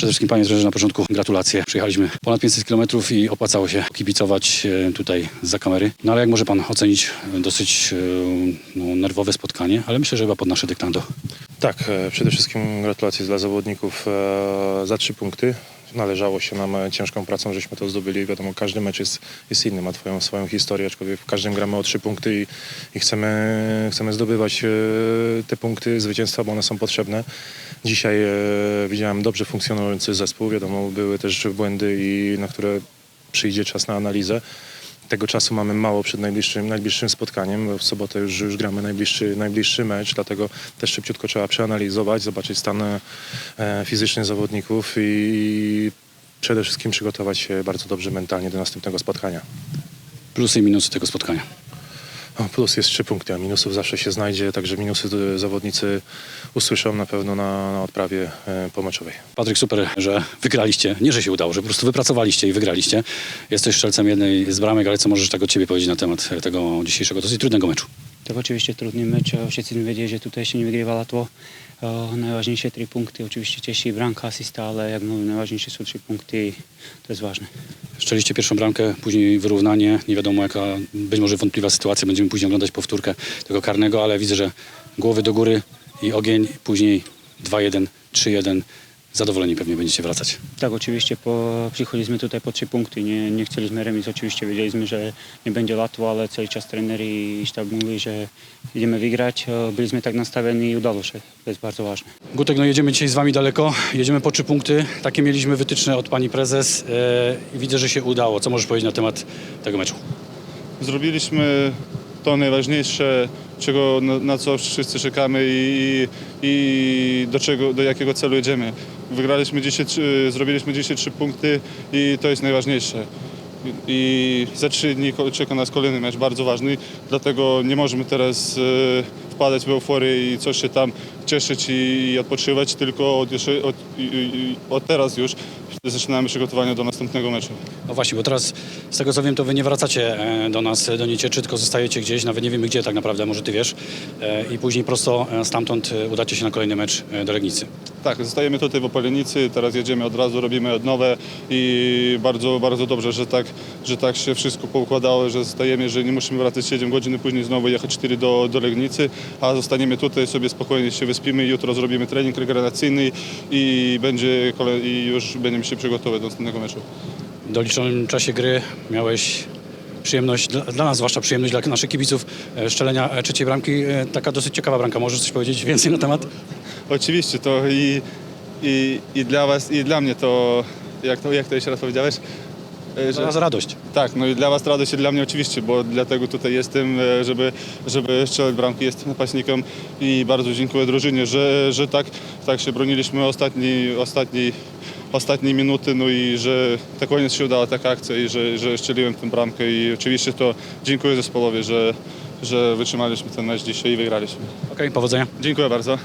Przede wszystkim panie trenerze na początku gratulacje. Przyjechaliśmy ponad 500 km i opłacało się kibicować e, tutaj za kamery. No ale jak może pan ocenić e, dosyć e, no, nerwowe spotkanie, ale myślę, że chyba pod nasze dyktando. Tak, przede wszystkim gratulacje dla zawodników za trzy punkty. Należało się nam e, ciężką pracą, żeśmy to zdobyli. Wiadomo, każdy mecz jest, jest inny, ma twoją, swoją historię, aczkolwiek w każdym gramy o trzy punkty i, i chcemy, chcemy zdobywać e, te punkty, zwycięstwa, bo one są potrzebne. Dzisiaj e, widziałem dobrze funkcjonujący zespół. Wiadomo, były też błędy, i na które przyjdzie czas na analizę. Tego czasu mamy mało przed najbliższym, najbliższym spotkaniem. bo W sobotę już, już gramy najbliższy, najbliższy mecz, dlatego też szybciutko trzeba przeanalizować, zobaczyć stan e, fizyczny zawodników i przede wszystkim przygotować się bardzo dobrze mentalnie do następnego spotkania. Plusy i minusy tego spotkania. Plus jest trzy punkty, a minusów zawsze się znajdzie, także minusy e, zawodnicy usłyszą na pewno na, na odprawie e, pomeczowej. Patryk, super, że wygraliście. Nie, że się udało, że po prostu wypracowaliście i wygraliście. Jesteś strzelcem jednej z bramek, ale co możesz tak od ciebie powiedzieć na temat e, tego dzisiejszego dosyć trudnego meczu? Tak oczywiście trudny mecz, a wszyscy wiedzieli, że tutaj się nie wygrywa łatwo. Najważniejsze trzy punkty, oczywiście cieszy bramka, asysta, ale jak mówię, najważniejsze są trzy punkty i to jest ważne. Szczeliście pierwszą bramkę, później wyrównanie. Nie wiadomo jaka, być może wątpliwa sytuacja. Będziemy później oglądać powtórkę tego karnego, ale widzę, że głowy do góry i ogień. Później 2-1, 3-1. Zadowoleni pewnie będziecie wracać. Tak, oczywiście po, przychodziliśmy tutaj po trzy punkty, nie, nie chcieliśmy remis, oczywiście wiedzieliśmy, że nie będzie łatwo, ale cały czas trener i sztab mówili, że idziemy wygrać. Byliśmy tak nastawieni i udało się, to jest bardzo ważne. Gutek, no jedziemy dzisiaj z wami daleko. Jedziemy po trzy punkty. Takie mieliśmy wytyczne od pani prezes. e, i widzę, że się udało. Co możesz powiedzieć na temat tego meczu? Zrobiliśmy to najważniejsze, czego, na, na co wszyscy czekamy i, i do, czego, do jakiego celu jedziemy. Wygraliśmy dzisiaj, zrobiliśmy dzisiaj trzy punkty i to jest najważniejsze. I za trzy dni czeka nas kolejny mecz, bardzo ważny, dlatego nie możemy teraz e, wpadać w euforię i coś się tam cieszyć i, odpoczywać, tylko od, jeszcze- od, od teraz już zaczynamy przygotowania do następnego meczu. No właśnie, bo teraz z tego co wiem, to wy nie wracacie e, do nas, e, do Niecieczy, tylko zostajecie gdzieś, nawet nie wiemy gdzie tak naprawdę, może ty wiesz. E, I później prosto stamtąd udacie się na kolejny mecz do Legnicy. Tak, zostajemy tutaj w Opolenicy, teraz jedziemy od razu, robimy odnowę i bardzo, bardzo dobrze, że tak, że tak się wszystko poukładało, że zostajemy, że nie musimy wracać 7 godzin, później znowu jechać 4 do, do Legnicy, a zostaniemy tutaj, sobie spokojnie się wyspimy, jutro zrobimy trening regeneracyjny i będzie i już będziemy się przygotować do następnego meczu. W doliczonym czasie gry miałeś przyjemność, dla, dla nas zwłaszcza przyjemność, dla naszych kibiców, e, szczelenia e, trzeciej bramki. E, Taka dosyć ciekawa bramka. Możesz coś powiedzieć więcej na temat? Oczywiście to i, i, i dla was, i dla mnie to, jak to, jak to jeszcze raz powiedziałeś? E, Dla nas radość. Tak, no i dla Was radość i dla mnie oczywiście, bo dlatego tutaj jestem, e, żeby, żeby strzelać bramki, jestem napastnikiem i bardzo dziękuję drużynie, że, że tak, tak się broniliśmy ostatni, ostatni, ostatnie minuty, no i że tak koniec się udała taka akcja i że, że strzeliłem tę bramkę i oczywiście to dziękuję zespołowi, że, że wytrzymaliśmy ten mecz dzisiaj i wygraliśmy. Okej, powodzenia. Dziękuję bardzo.